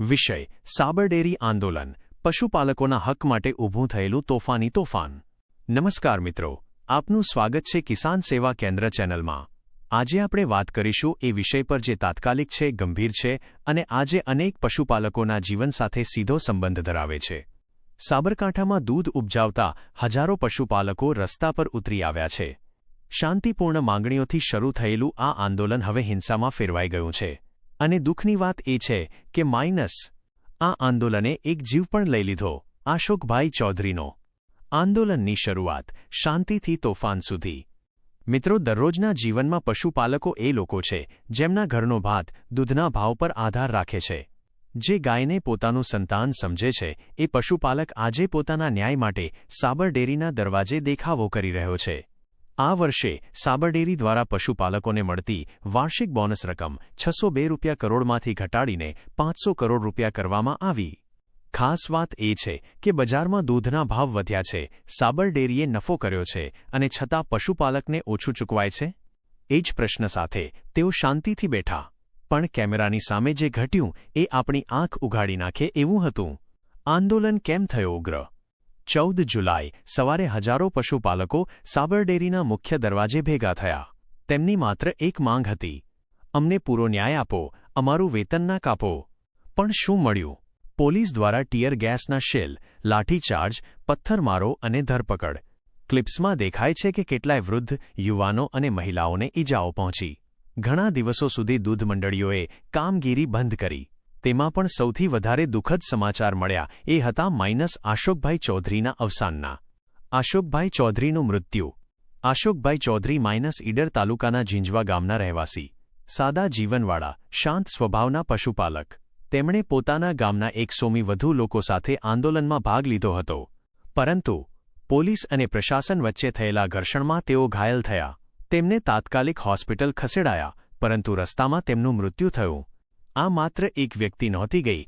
વિષય, સાબરડેરી આંદોલન, પશુપાલકોના હક માટે ઊભું થયેલું તોફાની તોફાન. નમસ્કાર મિત્રો, આપનું સ્વાગત છે કિસાન સેવા કેન્દ્ર ચેનલમાં. આજે આપણે વાત કરીશું એ વિષય પર જે તાત્કાલિક છે, ગંભીર છે અને આજે અનેક પશુપાલકોના જીવન સાથે સીધો સંબંધ ધરાવે છે. સાબરકાંઠામાં દૂધ ઉપજાવતા હજારો પશુપાલકો રસ્તા પર ઉતરી આવ્યા છે. શાંતિપૂર્ણ માંગણીઓથી શરૂ થયેલું આ આંદોલન હવે હિંસામાં ફેરવાઈ ગયું છે. અને દુઃખની વાત એ છે કે માઇનસ આ આંદોલને એક જીવ પણ લઈ લીધો આશોકભાઈ ચૌધરીનો. આંદોલનની શરૂઆત શાંતિથી તોફાન સુધી. મિત્રો, દરરોજના જીવનમાં પશુપાલકો એ લોકો છે, જેમના ઘરનો ભાત દૂધના ભાવ પર આધાર રાખે છે. જે ગાયને પોતાનું સંતાન સમજે છે, એ પશુપાલક આજે પોતાના ન્યાય માટે સાબર ડેરીના દરવાજે દેખાવો કરી રહ્યો છે. આ વર્ષે સાબરડેરી દ્વારા પશુપાલકોને મળતી વાર્ષિક બોનસ રકમ છસો બે રૂપિયા કરોડમાંથી ઘટાડીને પાંચસો કરોડ રૂપિયા કરવામાં આવી. ખાસ વાત એ છે કે બજારમાં દૂધના ભાવ વધ્યા છે, સાબરડેરીએ નફો કર્યો છે અને છતાં પશુપાલકને ઓછું ચૂકવાય છે? એ જ પ્રશ્ન સાથે તેઓ શાંતિથી બેઠા. પણ કેમેરાની સામે જે ઘટ્યું એ આપણી આંખ ઉઘાડી નાખે એવું હતું. આંદોલન કેમ થયો ઉગ્ર? ચૌદ જુલાઈ સવારે હજારો પશુપાલકો સાબરડેરીના મુખ્ય દરવાજે ભેગા થયા. તેમની માત્ર એક માંગ હતી. અમને પૂરો ન્યાય આપો, અમારું વેતન ના કાપો. પણ શું મળ્યું? પોલીસ દ્વારા ટીયર ગેસના શેલ, લાઠીચાર્જ, પથ્થરમારો અને ધરપકડ. ક્લિપ્સમાં દેખાય છે કે કેટલાય વૃદ્ધ, યુવાનો અને મહિલાઓને ઈજાઓ પહોંચી. ઘણા દિવસો સુધી દૂધ મંડળીઓએ કામગીરી બંધ કરી. તેમાં પણ સૌથી વધારે દુઃખદ સમાચાર મળ્યા. એ હતા માઇનસ આશોકભાઈ ચૌધરીના અવસાનના. આશોકભાઈ ચૌધરીનું મૃત્યુ. આશોકભાઈ ચૌધરી માઇનસ ઈડર તાલુકાના ઝીંઝવા ગામના રહેવાસી. સાદા જીવનવાળા, શાંત સ્વભાવના પશુપાલક. તેમણે પોતાના ગામના એકસોમી વધુ લોકો સાથે આંદોલનમાં ભાગ લીધો હતો. પરંતુ, પોલીસ અને પ્રશાસન વચ્ચે થયેલા ઘર્ષણમાં તેઓ ઘાયલ થયા. તેમને તાત્કાલિક હોસ્પિટલ ખસેડાયા, પરંતુ રસ્તામાં તેમનું મૃત્યુ થયું. આ માત્ર એક વ્યક્તિ નહોતી ગઈ.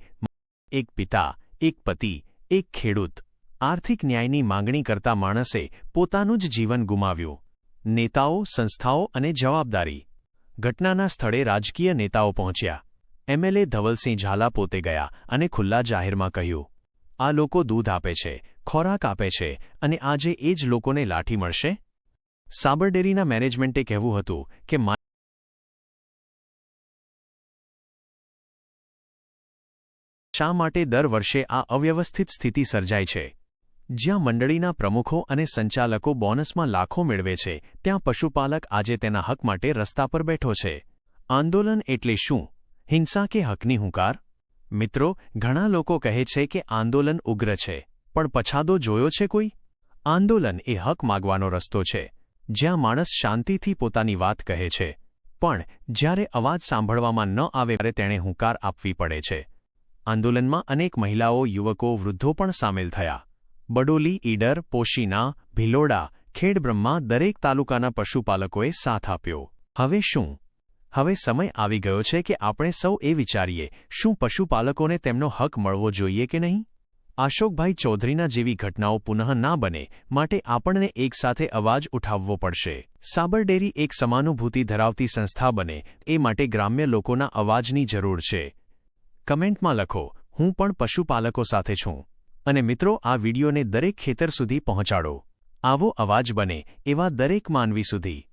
એક પિતા, એક પતિ, એક ખેડૂત. આર્થિક ન્યાયની માંગણી કરતા માણસે પોતાનું જ જીવન ગુમાવ્યું. નેતાઓ, સંસ્થાઓ અને જવાબદારી. ઘટનાના સ્થળે રાજકીય નેતાઓ પહોંચ્યા. એમએલએ ધવલસિંહ ઝાલા પોતે ગયા અને ખુલ્લા જાહેરમાં કહ્યું, આ લોકો દૂધ આપે છે, ખોરાક આપે છે અને આજે એ જ લોકોને લાઠી મળશે? સાબરડેરીના મેનેજમેન્ટે કહેવું હતું કે શા માટે દર વર્ષે આ અવ્યવસ્થિત સ્થિતિ સર્જાય છે? જ્યાં મંડળીના પ્રમુખો અને સંચાલકો બોનસમાં લાખો મેળવે છે, ત્યાં પશુપાલક આજે તેના હક માટે રસ્તા પર બેઠો છે. આંદોલન એટલે શું? હિંસા કે હકની હુંકાર? મિત્રો, ઘણા લોકો કહે છે કે આંદોલન ઉગ્ર છે, પણ પછાદો જોયો છે કોઈ? આંદોલન એ હક માગવાનો રસ્તો છે, જ્યાં માણસ શાંતિથી પોતાની વાત કહે છે. પણ જ્યારે અવાજ સાંભળવામાં ન આવે, ત્યારે તેણે હુંકાર આપવી પડે છે. આંદોલનમાં અનેક મહિલાઓ, યુવકો, વૃદ્ધો પણ સામેલ થયા. બડોલી, ઈડર, પોશીના, ભિલોડા, ખેડબ્રહ્મા દરેક તાલુકાના પશુપાલકોએ સાથ આપ્યો. હવે શું? હવે સમય આવી ગયો છે કે આપણે સૌ એ વિચારીએ, શું પશુપાલકોને તેમનો હક મળવો જોઈએ કે નહીં? આશોકભાઈ ચૌધરીના જેવી ઘટનાઓ પુનઃ ના બને, માટે આપણને એકસાથે અવાજ ઉઠાવવો પડશે. સાબરડેરી એક સમાનુભૂતિ ધરાવતી સંસ્થા બને, એ માટે ગ્રામ્ય લોકોના અવાજની જરૂર છે. કમેન્ટમાં લખો, હું પણ પશુપાલકો સાથે છું. અને મિત્રો, આ વિડીયોને દરેક ખેતર સુધી પહોંચાડો. આવો અવાજ બને એવા દરેક માનવી સુધી.